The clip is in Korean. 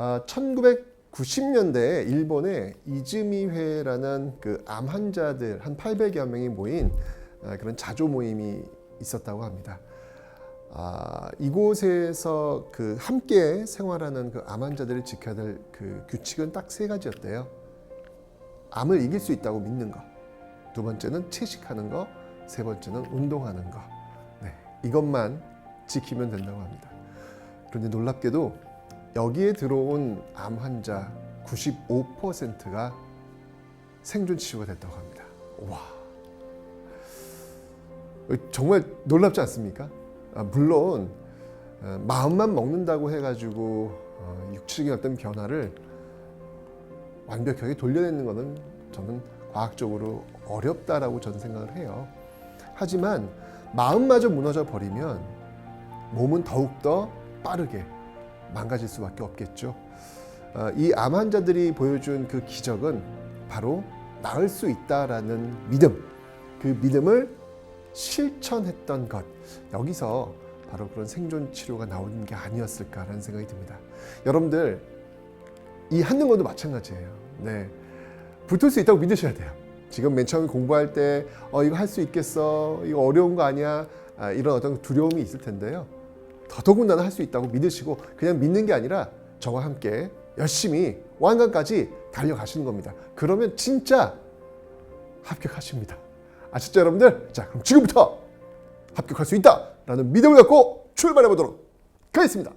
아, 1990년대에 일본에 이즈미회라는 그 암 환자들 한 800여 명이 모인 아, 그런 자조 모임이 있었다고 합니다. 아, 이곳에서 그 함께 생활하는 그 암 환자들을 지켜야 될 그 규칙은 딱 세 가지였대요. 암을 이길 수 있다고 믿는 것. 두 번째는 채식하는 것. 세 번째는 운동하는 것. 네, 이것만 지키면 된다고 합니다. 그런데 놀랍게도 여기에 들어온 암 환자 95%가 생존 치료가 됐다고 합니다. 와. 정말 놀랍지 않습니까? 아, 물론 어, 마음만 먹는다고 해가지고 어, 육체적인 어떤 변화를 완벽하게 돌려내는 것은 저는 과학적으로 어렵다라고 저는 생각을 해요. 하지만 마음마저 무너져 버리면 몸은 더욱더 빠르게 망가질 수밖에 없겠죠. 어, 이암 환자들이 보여준 그 기적은 바로 나을 수 있다라는 믿음, 그 믿음을 실천했던 것 여기서 바로 그런 생존 치료가 나오는 게 아니었을까라는 생각이 듭니다. 여러분들 이 것도 마찬가지예요. 네, 붙을 수 있다고 믿으셔야 돼요. 지금 맨 처음에 공부할 때 어, 이거 할 수 있겠어, 이거 어려운 거 아니야, 아, 이런 어떤 두려움이 있을 텐데요. 더더군다나 할 수 있다고 믿으시고 그냥 믿는 게 아니라 저와 함께 열심히 완강까지 달려가시는 겁니다. 그러면 진짜 합격하십니다. 아셨죠, 여러분들? 자, 그럼 지금부터 합격할 수 있다라는 믿음을 갖고 출발해 보도록 하겠습니다.